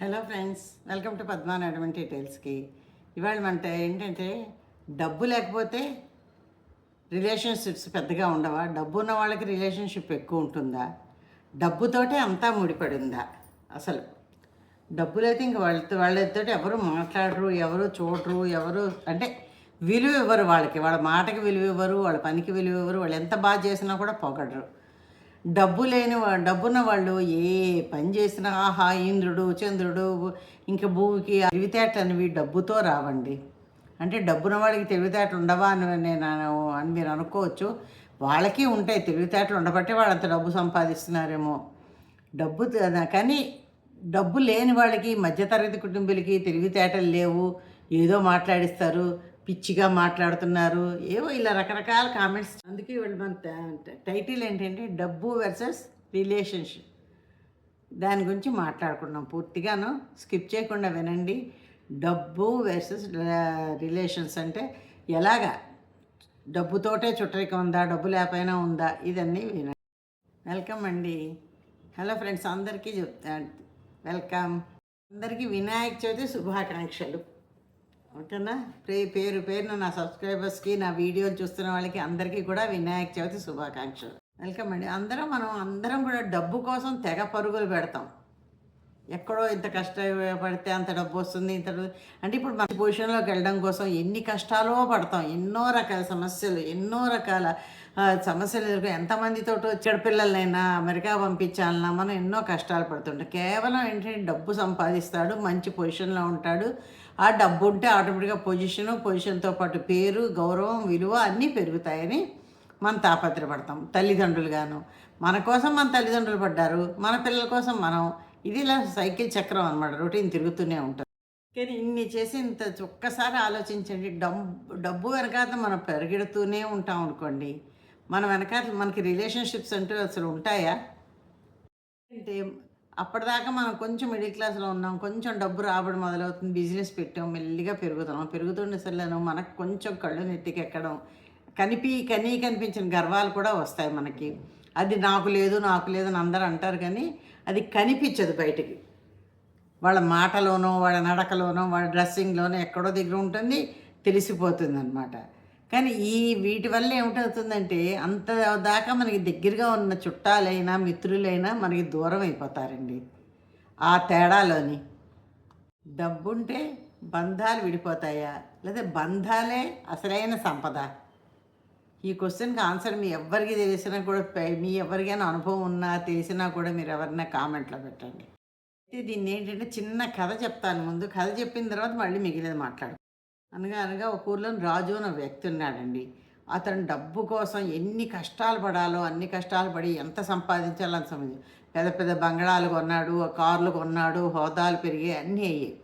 Hello friends welcome to Padma అడ్వంటి డీటెయిల్స్కి ఇవాళ మన ఏంటంటే డబ్బు లేకపోతే రిలేషన్షిప్స్ పెద్దగా ఉండవా? డబ్బు ఉన్న వాళ్ళకి రిలేషన్షిప్ ఎక్కువ ఉంటుందా? డబ్బుతోటే అంతా ముడిపడి ఉందా అసలు డబ్బులైతే ఇంక వాళ్ళతో వాళ్ళతో ఎవరు మాట్లాడరు ఎవరు చూడరు ఎవరు అంటే విలువ ఇవ్వరు వాళ్ళకి. వాళ్ళ మాటకి విలువ ఇవ్వరు వాళ్ళ పనికి విలువ ఇవ్వరు వాళ్ళు ఎంత బాగా చేసినా కూడా పొగడరు. డబ్బు లేని డబ్బున్న వాళ్ళు ఏ పని చేసినా ఆహా ఇంద్రుడు చంద్రుడు ఇంకా భూమికి తెలివితేటలు అనేవి డబ్బుతో రావండి. అంటే డబ్బున్న వాళ్ళకి తెలివితేటలు ఉండవా అని నేను అని మీరు అనుకోవచ్చు. వాళ్ళకి ఉంటాయి తెలివితేటలు ఉండబట్టే వాళ్ళు అంత డబ్బు సంపాదిస్తున్నారేమో. డబ్బు కానీ డబ్బు లేని వాళ్ళకి మధ్యతరగతి కుటుంబీలకి తెలివితేటలు లేవు. ఏదో మాట్లాడిస్తారు. పిచ్చిగా మాట్లాడుతున్నారు. ఏవో ఇలా రకరకాల కామెంట్స్ అందుకే వీళ్ళు మన టైటిల్ ఏంటంటే డబ్బు వర్సెస్ రిలేషన్షిప్ దాని గురించి మాట్లాడుకున్నాం పూర్తిగాను స్కిప్ చేయకుండా వినండి. డబ్బు వర్సెస్ రిలేషన్స్ అంటే ఎలాగా? డబ్బుతోటే చుట్టరిక ఉందా? డబ్బు లేకపోయినా ఉందా? ఇదన్నీ వినండి. వెల్కమ్ అండి. హలో ఫ్రెండ్స్ అందరికీ చెప్తా వెల్కమ్ అందరికీ వినాయక చవితి శుభాకాంక్షలు. ఓకేనా? పే పేరు పేరున నా సబ్స్క్రైబర్స్కి నా వీడియోలు చూస్తున్న వాళ్ళకి అందరికీ కూడా వినాయక చవితి శుభాకాంక్షలు. వెల్కమ్ అండి. అందరం మనం అందరం కూడా డబ్బు కోసం తెగ పరుగులు పెడతాం. ఎక్కడో ఇంత కష్టపడితే అంత డబ్బు వస్తుంది ఇంత అంటే ఇప్పుడు మన పొజిషన్లోకి వెళ్ళడం కోసం ఎన్ని కష్టాలో పడతాం. ఎన్నో రకాల సమస్యలు ఎన్నో రకాల సమస్యలు ఎదుర్కొని ఎంతమందితో వచ్చాడు పిల్లలైనా అమెరికా పంపించాలన్నా మనం ఎన్నో కష్టాలు పడుతుంటాం. కేవలం ఏంటంటే డబ్బు సంపాదిస్తాడు మంచి పొజిషన్లో ఉంటాడు. ఆ డబ్బు ఉంటే ఆటోమేటిక్గా పొజిషను పొజిషన్తో పాటు పేరు గౌరవం విలువ అన్నీ పెరుగుతాయని మనం తాపత్రపడతాం తల్లిదండ్రులుగాను మన కోసం మన తల్లిదండ్రులు పడ్డారు మన పిల్లల కోసం మనం. ఇది ఇలా సైకిల్ చక్రం అనమాట రొటీన్ తిరుగుతూనే ఉంటుంది కానీ ఇన్ని చేసి ఇంత ఒక్కసారి ఆలోచించండి డబ్బు డబ్బు వెనకాత మనం పెరిగెడుతూనే ఉంటాం అనుకోండి. మన వెనకాల మనకి రిలేషన్షిప్స్ అంటూ అసలు ఉంటాయా? అంటే అప్పటిదాకా మనం కొంచెం మిడిల్ క్లాస్లో ఉన్నాం కొంచెం డబ్బు రాబడి మొదలవుతుంది బిజినెస్ పెట్టాం మెల్లిగా పెరుగుతున్నాం. పెరుగుతుండే సర్లేను మనకు కొంచెం కళ్ళు నెత్తికెక్కడం కనిపి కనీ కనిపించిన గర్వాలు కూడా వస్తాయి మనకి. అది నాకు లేదు నాకు లేదు అని అందరూ అంటారు కానీ అది కనిపించదు బయటికి. వాళ్ళ మాటలోనో వాళ్ళ నడకలోనో వాళ్ళ డ్రెస్సింగ్లోనో ఎక్కడో దగ్గర ఉంటుంది తెలిసిపోతుంది అనమాట కానీ ఈ వీటి వల్ల ఏమిటవుతుందంటే అంత దాకా మనకి దగ్గరగా ఉన్న చుట్టాలైనా మిత్రులైనా మనకి దూరం అయిపోతారండి. ఆ తేడాలోని డబ్బుంటే బంధాలు విడిపోతాయా? లేదా బంధాలే అసలైన సంపద? ఈ క్వశ్చన్కి ఆన్సర్ మీ ఎవ్వరికి తెలిసినా కూడా మీ ఎవరికైనా అనుభవం ఉన్నా తెలిసినా కూడా మీరు ఎవరైనా కామెంట్లో పెట్టండి. అయితే దీన్ని ఏంటంటే చిన్న కథ చెప్తాను. ముందు కథ చెప్పిన తర్వాత మళ్ళీ మిగిలిన మాట్లాడు అనగా అనగా ఒక ఊర్లో రాజు అని వ్యక్తి ఉన్నాడండి. అతను డబ్బు కోసం ఎన్ని కష్టాలు పడాలో అన్ని కష్టాలు పడి ఎంత సంపాదించాలో అంత సంపాదించి పెద్ద పెద్ద బంగళాలు కొన్నాడు కార్లు కొన్నాడు హోదాలు పెరిగాయి అన్నీ అయ్యాయి.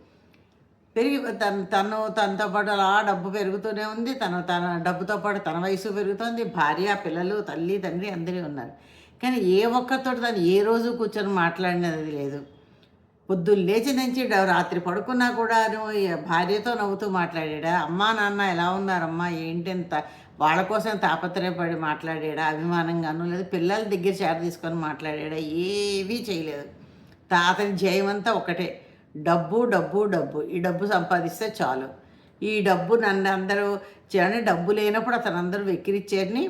పెరిగి తను తను తనతో పాటు అలా డబ్బు పెరుగుతూనే ఉంది. తను తన డబ్బుతో పాటు తన వయసు పెరుగుతోంది. భార్య పిల్లలు తల్లి తండ్రి అందరూ ఉన్నారు. కానీ ఏ ఒక్కరితో తను ఏ రోజు కూర్చొని మాట్లాడినది లేదు. పొద్దున్న లేచి నుంచి రాత్రి పడుకున్నా కూడా భార్యతో నవ్వుతూ మాట్లాడా అమ్మా నాన్న ఎలా ఉన్నారమ్మా? ఏంటంత వాళ్ళ కోసం తాపత్రయపడి మాట్లాడా అభిమానంగాను లేదా. పిల్లల దగ్గర చేర తీసుకొని మాట్లాడా ఏవీ చేయలేదు. తాతని జయమంతా ఒకటే డబ్బు డబ్బు డబ్బు. ఈ డబ్బు సంపాదిస్తే చాలు. ఈ డబ్బు నన్ను అందరూ చేయని డబ్బు లేనప్పుడు అతను అందరూ వెక్కిరిచ్చారని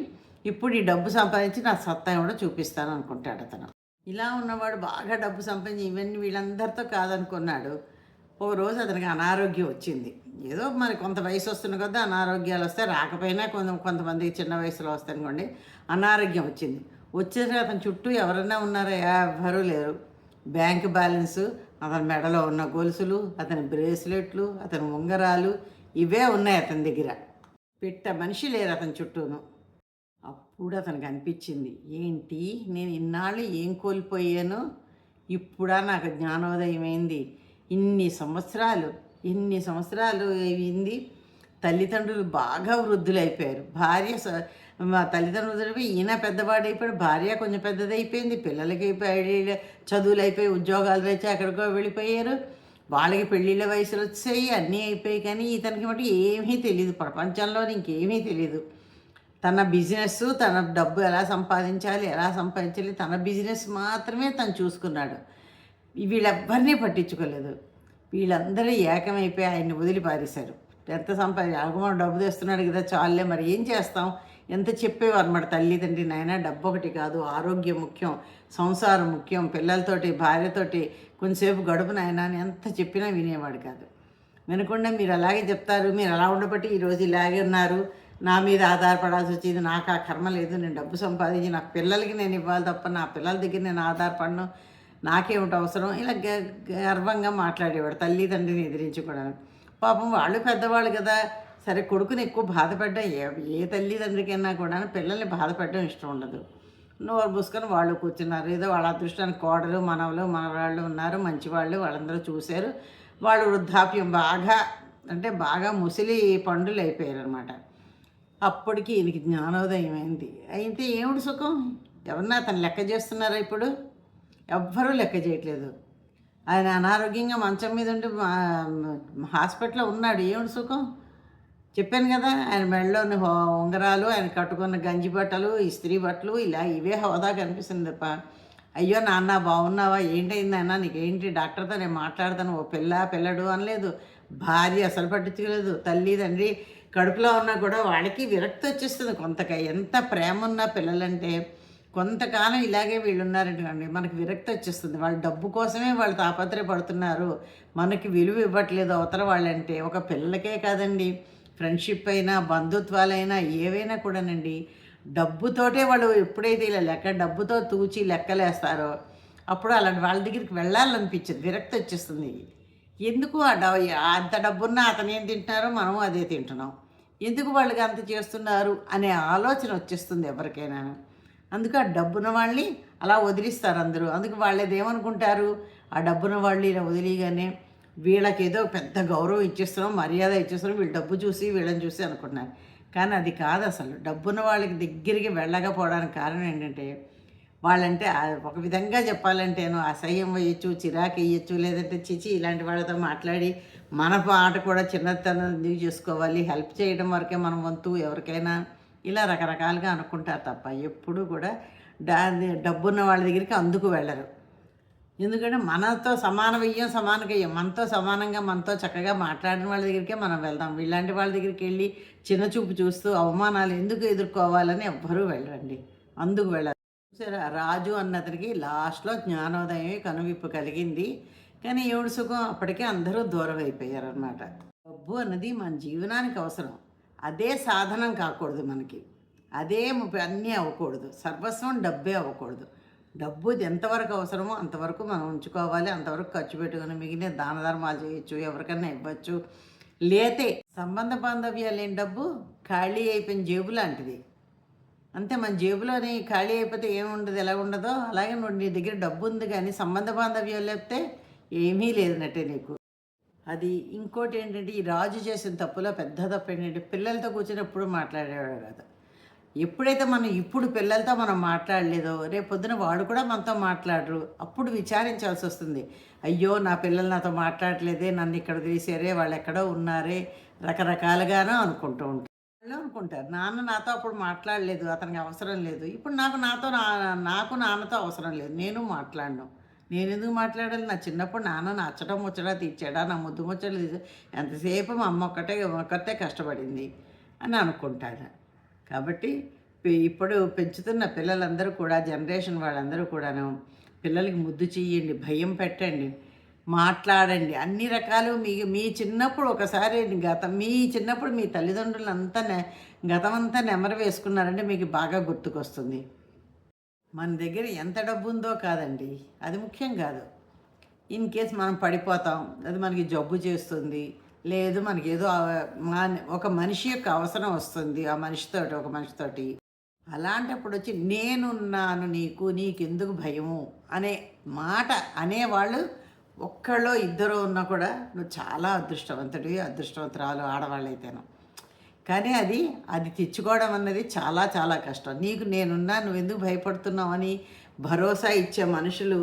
ఇప్పుడు ఈ డబ్బు సంపాదించి నా సత్తా కూడా చూపిస్తాను అనుకుంటాడు అతను. ఇలా ఉన్నవాడు బాగా డబ్బు సంపాదించి ఇవన్నీ వీళ్ళందరితో కాదనుకున్నాడు. ఒక రోజు అతనికి అనారోగ్యం వచ్చింది. ఏదో మరి కొంత వయసు వస్తున్న కదా అనారోగ్యాలు వస్తాయి రాకపోయినా కొంత కొంతమందికి చిన్న వయసులో వస్తాయి అనుకోండి అనారోగ్యం వచ్చింది. వచ్చేసరికి అతని చుట్టూ ఎవరైనా ఉన్నారో? ఎవరూ లేరు. బ్యాంక్ బ్యాలెన్స్ అతని మెడలో ఉన్న గొలుసులు అతని బ్రేస్లెట్లు అతని ఉంగరాలు ఇవే ఉన్నాయి అతని దగ్గర. పెట్ట మనిషి లేరు అతని చుట్టూను. అప్పుడు అతనికి అనిపించింది. ఏంటి? నేను ఇన్నాళ్ళు ఏం కోల్పోయాను? ఇప్పుడా నాకు జ్ఞానోదయం అయింది ఇన్ని సంవత్సరాలు ఇన్ని సంవత్సరాలు అయింది. తల్లిదండ్రులు బాగా వృద్ధులైపోయారు. భార్య స- మా తల్లిదండ్రులు ఈయన పెద్దవాడు అయిపోయాడు భార్య కొంచెం పెద్దదైపోయింది. పిల్లలకి చదువులు అయిపోయి ఉద్యోగాలు తెచ్చి ఎక్కడికో వెళ్ళిపోయారు. వాళ్ళకి పెళ్ళిళ్ళ వయసులు వచ్చాయి అన్నీ అయిపోయాయి కానీ ఇతనికి మటు ఏమీ తెలియదు ప్రపంచంలో ఇంకేమీ తెలియదు తన బిజినెస్ తన డబ్బు ఎలా సంపాదించాలి ఎలా సంపాదించాలి తన బిజినెస్ మాత్రమే తను చూసుకున్నాడు. వీళ్ళెవ్వరినీ పట్టించుకోలేదు. వీళ్ళందరూ ఏకమైపోయి ఆయన్ని వదిలి పారేశారు. ఎంత సంపాది ఆగమని డబ్బు తెస్తున్నాడు కదా చాలే మరి ఏం చేస్తాం? ఎంత చెప్పేవారు అన్నమాట తల్లిదండ్రి నాయన? డబ్బు ఒకటి కాదు ఆరోగ్యం ముఖ్యం సంసారం ముఖ్యం పిల్లలతోటి భార్యతోటి కొంచెంసేపు గడుపు నాయన అని ఎంత చెప్పినా వినేవాడు కాదు. వినకుండా మీరు అలాగే చెప్తారు మీరు అలా ఉండబట్టి ఈరోజు ఇలాగే ఉన్నారు నా మీద ఆధారపడాల్సి వచ్చింది నాకు ఆ కర్మ లేదు. నేను డబ్బు సంపాదించి నా పిల్లలకి నేను ఇవ్వాలి తప్ప నా పిల్లల దగ్గర నేను ఆధారపడను. నాకేమిటి అవసరం? ఇలా గ- గర్వంగా మాట్లాడేవాడు తల్లిదండ్రిని ఎదిరించి కూడా పాపం వాళ్ళు పెద్దవాళ్ళు కదా. సరే కొడుకుని ఎక్కువ బాధపడ్డా ఏ ఏ తల్లిదండ్రికైనా కూడా పిల్లల్ని బాధపడడం ఇష్టం ఉండదు. నోరు మూసుకొని వాళ్ళు కూర్చున్నారు. ఏదో వాళ్ళ అదృష్టానికి కోడలు మనవలు మనవాళ్ళు ఉన్నారు మంచివాళ్ళు వాళ్ళందరూ చూశారు. వాళ్ళు వృద్ధాప్యం బాగా అంటే బాగా ముసిలి పండులు అయిపోయారు అనమాట అప్పటికి ఈయనకి జ్ఞానోదయం అయింది. అయితే ఏమిటి సుఖం? ఎవరన్నా అతను లెక్క చేస్తున్నారా ఇప్పుడు? ఎవ్వరూ లెక్క చేయట్లేదు. ఆయన అనారోగ్యంగా మంచం మీద ఉండి మా- హాస్పిటల్లో ఉన్నాడు. ఏమిటి సుఖం? చెప్పాను కదా ఆయన మెడలోని హో- ఉంగరాలు ఆయన కట్టుకున్న గంజి బట్టలు ఇస్త్రీ బట్టలు ఇలా ఇవే హోదా కనిపిస్తుంది తప్ప అయ్యో నాన్న బాగున్నావా? ఏంటైంది అన్న నీకేంటి డాక్టర్తో నేను మాట్లాడతాను? ఓ పిల్ల పిల్లడు అనలేదు. భార్య అసలు పట్టించుకోలేదు. తల్లి తండ్రి కడుపులో ఉన్నా కూడా వాళ్ళకి విరక్తి వచ్చేస్తుంది కొంతక. ఎంత ప్రేమ ఉన్న పిల్లలంటే కొంతకాలం ఇలాగే వీళ్ళు ఉన్నారంటే మనకి విరక్తి వచ్చేస్తుంది. వాళ్ళ డబ్బు కోసమే వాళ్ళు తాపత్రయపడుతున్నారు. మనకి విలువ ఇవ్వట్లేదు అవతల వాళ్ళంటే. ఒక పిల్లలకే కాదండి. ఫ్రెండ్షిప్ అయినా బంధుత్వాలైనా ఏవైనా కూడానండి. డబ్బుతోటే వాళ్ళు ఎప్పుడైతే ఇలా లెక్క డబ్బుతో తూచి లెక్కలేస్తారో అప్పుడు అలాంటి వాళ్ళ దగ్గరికి వెళ్ళాలనిపించదు. విరక్తి వచ్చేస్తుంది. ఎందుకు ఆ డ అంత డబ్బున్న అతను ఏం తింటున్నారో మనము అదే తింటున్నాం. ఎందుకు వాళ్ళకి అంత చేస్తున్నారు అనే ఆలోచన వచ్చేస్తుంది ఎవరికైనా అందుకు ఆ డబ్బున్న వాళ్ళని అలా వదిలిస్తారు అందరూ. అందుకు వాళ్ళది ఏమనుకుంటారు? ఆ డబ్బున వాళ్ళు ఇలా వదిలిగానే వీళ్ళకి ఏదో పెద్ద గౌరవం ఇచ్చేస్తున్నాం మర్యాద ఇచ్చేస్తున్నాం వీళ్ళు డబ్బు చూసి వీళ్ళని చూసి అనుకుంటున్నారు. కానీ అది కాదు అసలు డబ్బున్న వాళ్ళకి దగ్గరికి వెళ్ళకపోవడానికి కారణం ఏంటంటే వాళ్ళంటే ఒక విధంగా చెప్పాలంటేను అసహ్యం వేయచ్చు చిరాకు వేయచ్చు లేదంటే చిచి ఇలాంటి వాళ్ళతో మాట్లాడి మన పాట కూడా చిన్నతనం చేసుకోవాలి హెల్ప్ చేయడం వరకే మనం వంతు ఎవరికైనా ఇలా రకరకాలుగా అనుకుంటారు తప్ప ఎప్పుడు కూడా డా డబ్బున్న వాళ్ళ దగ్గరికి అందుకు వెళ్ళరు. ఎందుకంటే మనతో సమాన వెయ్యం సమాన వెయ్యం మనతో సమానంగా మనతో చక్కగా మాట్లాడిన వాళ్ళ దగ్గరికే మనం వెళ్దాం. ఇలాంటి వాళ్ళ దగ్గరికి వెళ్ళి చిన్న చూపు చూస్తూ అవమానాలు ఎందుకు ఎదుర్కోవాలని ఎవ్వరూ వెళ్ళరండి. అందుకు వెళ్ళరు. రాజు అన్నతనికి లాస్ట్లో జ్ఞానోదయం కనువిప్పు కలిగింది. కానీ ఏడు సుఖం? అప్పటికే అందరూ దూరం అయిపోయారు అనమాట డబ్బు అన్నది మన జీవనానికి అవసరం. అదే సాధనం కాకూడదు మనకి. అదే అన్నీ అవ్వకూడదు. సర్వస్వం డబ్బే అవ్వకూడదు. డబ్బు ఎంతవరకు అవసరమో అంతవరకు మనం ఉంచుకోవాలి. అంతవరకు ఖర్చు పెట్టుకుని మిగిలిన దాన ధర్మాలు చేయొచ్చు ఎవరికైనా ఇవ్వచ్చు. లేతే సంబంధ బాంధవ్యాలు లేని డబ్బు ఖాళీ అయిపోయిన జేబు లాంటిది. అంతే మన జేబులోని ఖాళీ అయిపోతే ఏముండదు ఎలా ఉండదో అలాగే నువ్వు నీ దగ్గర డబ్బు ఉంది కానీ సంబంధ బాంధవ్యం లేకపోతే ఏమీ లేదన్నట్టే నీకు. అది ఇంకోటి ఏంటంటే ఈ రాజు చేసిన తప్పులో పెద్ద తప్పు ఏంటంటే పిల్లలతో కూర్చున్నప్పుడు మాట్లాడేవాడు కాదు. ఎప్పుడైతే మనం ఇప్పుడు పిల్లలతో మనం మాట్లాడలేదో రేపు పొద్దున వాడు కూడా మనతో మాట్లాడరు. అప్పుడు విచారించాల్సి వస్తుంది. అయ్యో నా పిల్లలు నాతో మాట్లాడలేదే నన్ను ఇక్కడ తీసారే వాళ్ళు ఎక్కడో ఉన్నారే రకరకాలుగానో అనుకుంటూ ఉంటారు. అనుకుంటారు. నాన్న నాతో అప్పుడు మాట్లాడలేదు అతనికి అవసరం లేదు. ఇప్పుడు నాకు నాతో నా నాకు నాన్నతో అవసరం లేదు. నేను మాట్లాడను. నేను ఎందుకు మాట్లాడాలి? నా చిన్నప్పుడు నాన్న నచ్చడం ముచ్చడా తీర్చాడా? నా ముద్దు ముచ్చట ఎంతసేపు మా అమ్మ ఒక్కటే ఒక్కతే కష్టపడింది అని అనుకుంటారు కాబట్టి ఇప్పుడు పెంచుతున్న పిల్లలందరూ కూడా జనరేషన్ వాళ్ళందరూ కూడాను పిల్లలకి ముద్దు చెయ్యండి భయం పెట్టండి. మాట్లాడండి. అన్ని రకాలు మీ మీ చిన్నప్పుడు ఒకసారి గతం మీ చిన్నప్పుడు మీ తల్లిదండ్రులు అంతా నె గతమంతా నెమరు వేసుకున్నారంటే మీకు బాగా గుర్తుకొస్తుంది. మన దగ్గర ఎంత డబ్బు ఉందో కాదండి. అది ముఖ్యం కాదు. ఇన్ కేస్ మనం పడిపోతాం అది మనకి జబ్బు చేస్తుంది లేదు మనకి ఏదో ఒక మనిషి యొక్క అవసరం వస్తుంది ఆ మనిషితోటి ఒక మనిషితోటి అలాంటప్పుడు వచ్చి నేనున్నాను నీకు నీకెందుకు భయము? అనే మాట అనేవాళ్ళు ఒక్కళ్ళో ఇద్దరు ఉన్నా కూడా నువ్వు చాలా అదృష్టవంతుడివి అదృష్టవంతురాలు ఆడవాళ్ళైతేను. కానీ అది అది తెచ్చుకోవడం అన్నది చాలా చాలా కష్టం. నీకు నేనున్నా నువ్వు ఎందుకు భయపడుతున్నావు అని భరోసా ఇచ్చే మనుషులు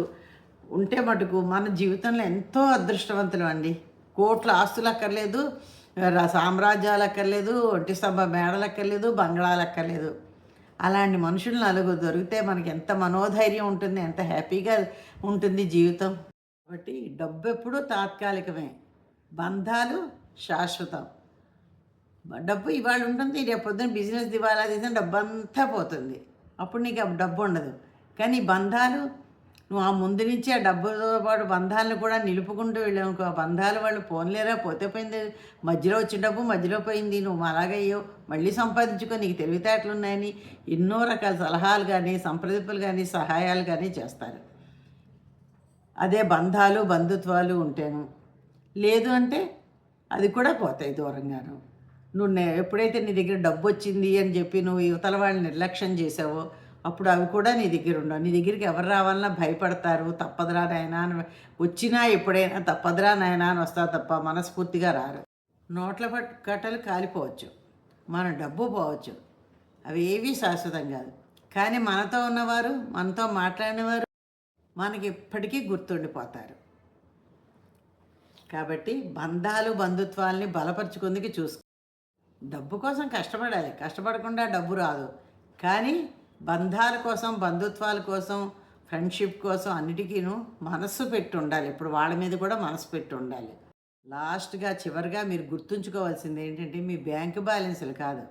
ఉంటే మటుకు మన జీవితంలో ఎంతో అదృష్టవంతులు అండి. కోట్ల ఆస్తులు అక్కర్లేదు సామ్రాజ్యాలు అక్కర్లేదు ఒంటి స్తంభ మేడలు అక్కర్లేదు బంగ్లాలు అక్కర్లేదు. అలాంటి మనుషులు నలుగురు దొరికితే మనకి ఎంత మనోధైర్యం ఉంటుంది ఎంత హ్యాపీగా ఉంటుంది జీవితం. కాబట్టి డబ్బు ఎప్పుడూ తాత్కాలికమే. బంధాలు శాశ్వతం. డబ్బు ఇవాళ ఉంటుంది రేపు పొద్దున్న బిజినెస్ దివాలా తీసిన డబ్బు అంతా పోతుంది. అప్పుడు నీకు డబ్బు ఉండదు. కానీ బంధాలు నువ్వు ఆ ముందు నుంచి ఆ డబ్బుతో పాటు బంధాలను కూడా నిలుపుకుంటూ వెళ్ళావు ఆ బంధాలు వాళ్ళు పోన్లేరా? పోతే పోయింది. మధ్యలో వచ్చిన డబ్బు మధ్యలో పోయింది. నువ్వు అలాగయ్యో మళ్ళీ సంపాదించుకో నీకు తెలివితేటలు ఉన్నాయని ఎన్నో రకాల సలహాలు కానీ సంప్రదింపులు కానీ సహాయాలు కానీ చేస్తారు. అదే బంధాలు బంధుత్వాలు ఉంటేను లేదు అంటే అది కూడా పోతాయి దూరంగాను. నువ్వు ఎప్పుడైతే నీ దగ్గర డబ్బు వచ్చింది అని చెప్పి నువ్వు యువతల వాళ్ళని నిర్లక్ష్యం చేసావో అప్పుడు అవి కూడా నీ దగ్గర ఉండవు. నీ దగ్గరికి ఎవరు రావాలన్నా భయపడతారు. తప్పదురా నాయనా అని వచ్చినా ఎప్పుడైనా తప్పదురా నాయనా అని వస్తా తప్ప మనస్ఫూర్తిగా రారు. నోట్ల కట్టలు కాలిపోవచ్చు. మన డబ్బు పోవచ్చు. అవి ఏవీ శాశ్వతం కాదు. కానీ మనతో ఉన్నవారు మనతో మాట్లాడినవారు మనకి ఎప్పటికీ గుర్తుండిపోతారు. కాబట్టి బంధాలు బంధుత్వాల్ని బలపరుచుకుందుకు చూసుకో. డబ్బు కోసం కష్టపడాలి. కష్టపడకుండా డబ్బు రాదు. కానీ బంధాల కోసం బంధుత్వాల కోసం ఫ్రెండ్షిప్ కోసం అన్నిటికీను మనస్సు పెట్టి ఉండాలి ఇప్పుడు వాళ్ళ మీద కూడా మనసు పెట్టి ఉండాలి లాస్ట్గా చివరిగా మీరు గుర్తుంచుకోవాల్సింది ఏంటంటే మీ బ్యాంకు బ్యాలెన్స్లు కాదు.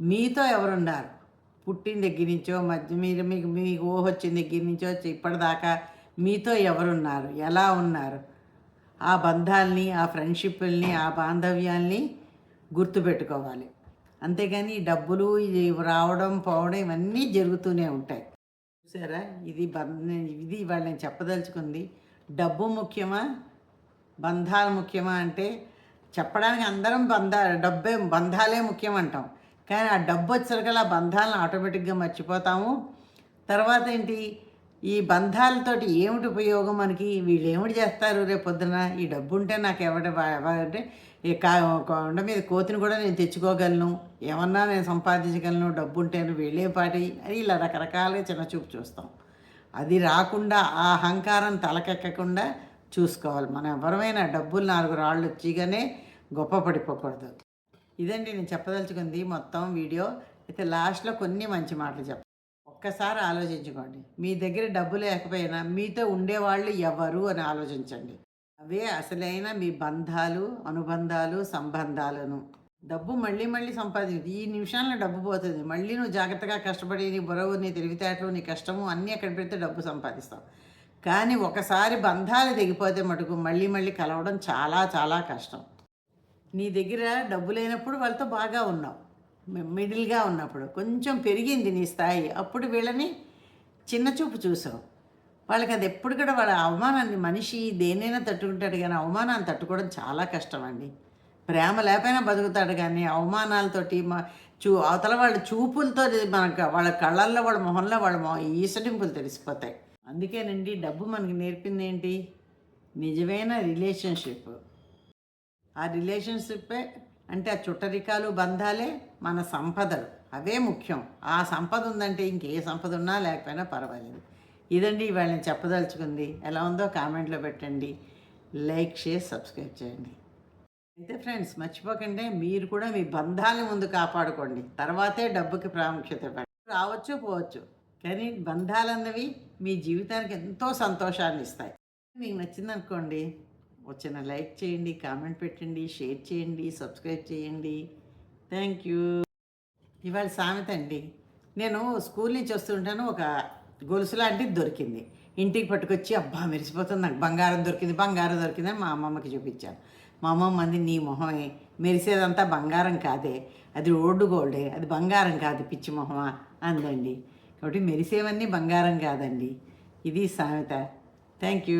మీతో ఎవరున్నారు? పుట్టిన దగ్గర నుంచో మధ్య మీరు మీకు మీకు ఊహ వచ్చిన దగ్గర నుంచో ఇప్పటిదాకా మీతో ఎవరున్నారు? ఎలా ఉన్నారు? ఆ బంధాలని ఆ ఫ్రెండ్షిప్ల్ని ఆ బాంధవ్యాల్ని గుర్తుపెట్టుకోవాలి. అంతేగాని డబ్బులు ఇది రావడం పోవడం ఇవన్నీ జరుగుతూనే ఉంటాయి. చూసారా? ఇది బంధ ఇది ఇవాళ నేను చెప్పదలుచుకుంది. డబ్బు ముఖ్యమా? బంధాలు ముఖ్యమా అంటే చెప్పడానికి అందరం బంధా డబ్బే బంధాలే ముఖ్యం అంటాం కానీ ఆ డబ్బు వచ్చేసరికల్లా ఆ బంధాలను ఆటోమేటిక్గా మర్చిపోతాము. తర్వాత ఏంటి? ఈ బంధాలతోటి ఏమిటి ఉపయోగం మనకి? వీళ్ళు ఏమిటి చేస్తారు రేపు పొద్దున? ఈ డబ్బు ఉంటే నాకు ఎవరి అంటే ఈ కొండ మీద కోతిని కూడా నేను తెచ్చుకోగలను. ఏమన్నా నేను సంపాదించగలను? డబ్బు ఉంటేను వీళ్ళే పాటి అని ఇలా రకరకాలుగా చిన్న చూపు చూస్తాం. అది రాకుండా ఆ అహంకారం తలకెక్కకుండా చూసుకోవాలి. మనం ఎవరమైనా డబ్బులు నాలుగు రాళ్ళు వచ్చిగానే గొప్ప పడిపోకూడదు. ఇదండి నేను చెప్పదలుచుకుంది మొత్తం వీడియో. అయితే లాస్ట్లో కొన్ని మంచి మాటలు చెప్ప. ఒక్కసారి ఆలోచించుకోండి. మీ దగ్గర డబ్బు లేకపోయినా మీతో ఉండేవాళ్ళు ఎవరు అని ఆలోచించండి. అవే అసలైన మీ బంధాలు అనుబంధాలు సంబంధాలను. డబ్బు మళ్ళీ మళ్ళీ సంపాదించు. ఈ నిమిషాల్లో డబ్బు పోతుంది. మళ్ళీ నువ్వు జాగ్రత్తగా కష్టపడి నీ బురవు నీ తెలివితేటలు నీ కష్టము అన్నీ ఎక్కడ పెడితే డబ్బు సంపాదిస్తావు. కానీ ఒకసారి బంధాలు తెగిపోతే మటుకు మళ్ళీ మళ్ళీ కలవడం చాలా చాలా కష్టం. నీ దగ్గర డబ్బు లేనప్పుడు వాళ్ళతో బాగా ఉన్నావు. మిడిల్గా ఉన్నప్పుడు. కొంచెం పెరిగింది నీ స్థాయి. అప్పుడు వీళ్ళని చిన్న చూపు చూసావు. వాళ్ళకి అది ఎప్పుడు కూడా వాళ్ళ అవమానాన్ని మనిషి దేనైనా తట్టుకుంటాడు కానీ అవమానాన్ని తట్టుకోవడం చాలా కష్టం అండి ప్రేమ లేకపోయినా బతుకుతాడు కానీ అవమానాలతోటి మా చూ అవతల వాళ్ళ చూపులతో మనకు వాళ్ళ కళ్ళల్లో వాళ్ళ మొహంలో వాళ్ళ మొహం ఈసడింపులు తెలిసిపోతాయి. అందుకేనండి డబ్బు మనకి నేర్పింది ఏంటి? నిజమైన రిలేషన్షిప్. ఆ రిలేషన్షిప్పే అంటే ఆ చుట్టరికాలు బంధాలే మన సంపదలు. అవే ముఖ్యం. ఆ సంపద ఉందంటే ఇంకే సంపద ఉన్నా లేకపోయినా పర్వాలేదు. ఇదండి ఇవాళ నేను చెప్పదలుచుకుంది. ఎలా ఉందో కామెంట్లో పెట్టండి. లైక్ షేర్ సబ్స్క్రైబ్ చేయండి. అయితే ఫ్రెండ్స్ మర్చిపోకండి మీరు కూడా మీ బంధాలని ముందు కాపాడుకోండి. తర్వాతే డబ్బుకి ప్రాముఖ్యత ఇవ్వండి. రావచ్చు పోవచ్చు. కానీ బంధాలు అన్నవి మీ జీవితానికి ఎంతో సంతోషాన్ని ఇస్తాయి. మీకు నచ్చిందనుకోండి వచ్చిన లైక్ చేయండి కామెంట్ పెట్టండి షేర్ చేయండి సబ్స్క్రైబ్ చేయండి. థ్యాంక్ యూ ఇవాళ సామెత అండి. నేను స్కూల్ నుంచి వస్తుంటాను ఒక గొలుసు లాంటిది దొరికింది. ఇంటికి పట్టుకొచ్చి అబ్బా మెరిసిపోతుంది నాకు బంగారం దొరికింది బంగారం దొరికిందని మా అమ్మమ్మకి చూపించాను. మా అమ్మమ్మ అంది నీ మొహమే మెరిసేదంతా బంగారం కాదే అది రోడ్డు గోల్డే అది బంగారం కాదు పిచ్చి మొహమా? అందండి. కాబట్టి మెరిసేవన్నీ బంగారం కాదండి. ఇది సామెత. Thank you